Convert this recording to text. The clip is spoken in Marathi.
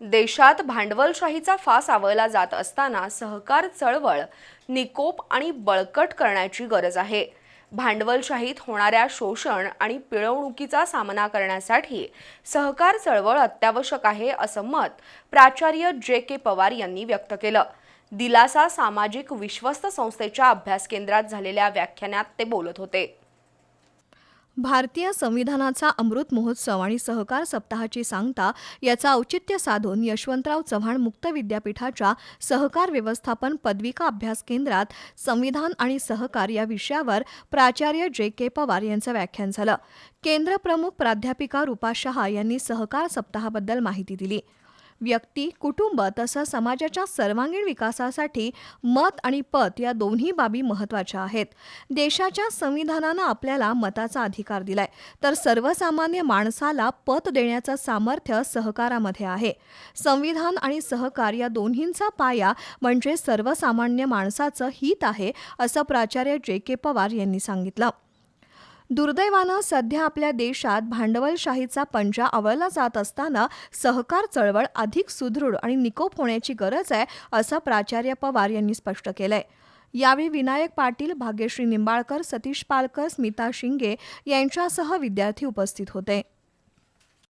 देशात भांडवलशाहीचा फास आवळला जात असताना सहकार चळवळ निकोप आणि बळकट करण्याची गरज आहे. भांडवलशाहीत होणाऱ्या शोषण आणि पिळवणुकीचा सामना करण्यासाठी सहकार चळवळ अत्यावश्यक आहे असं मत प्राचार्य जे के पवार यांनी व्यक्त केलं. दिलासा सामाजिक विश्वस्त संस्थेच्या अभ्यास केंद्रात झालेल्या व्याख्यानात ते बोलत होते. भारतीय संविधानाचा अमृत महोत्सव आणि सहकार सप्ताहाची सांगता याचा औचित्य साधून यशवंतराव चव्हाण मुक्त विद्यापीठाच्या सहकार व्यवस्थापन पदविका अभ्यास केंद्रात संविधान आणि सहकार या विषयावर प्राचार्य जे के पवार यांचं व्याख्यान झालं. केंद्र प्रमुख प्राध्यापिका रुपा शहा यांनी सहकार सप्ताहाबद्दल माहिती दिली. व्यक्ती कुटुंब तसंच समाजाच्या सर्वांगीण विकासासाठी मत आणि पत या दोन्ही बाबी महत्त्वाच्या आहेत. देशाच्या संविधानानं आपल्याला मताचा अधिकार दिलाय. तर सर्वसामान्य माणसाला पत देण्याचं सामर्थ्य सहकारामध्ये आहे. संविधान आणि सहकार या दोन्हींचा पाया म्हणजे सर्वसामान्य माणसाचं हित आहे असं प्राचार्य जे के पवार यांनी सांगितलं. दुर्दैवानं सध्या आपल्या देशात भांडवलशाहीचा पंजा आवळला जात असताना सहकार चळवळ अधिक सुदृढ आणि निकोप होण्याची गरज आहे असं प्राचार्य पवार यांनी स्पष्ट केलंय. यावेळी विनायक पाटील भाग्यश्री निंबाळकर सतीश पालकर स्मिता शिंगे यांच्यासह विद्यार्थी उपस्थित होते.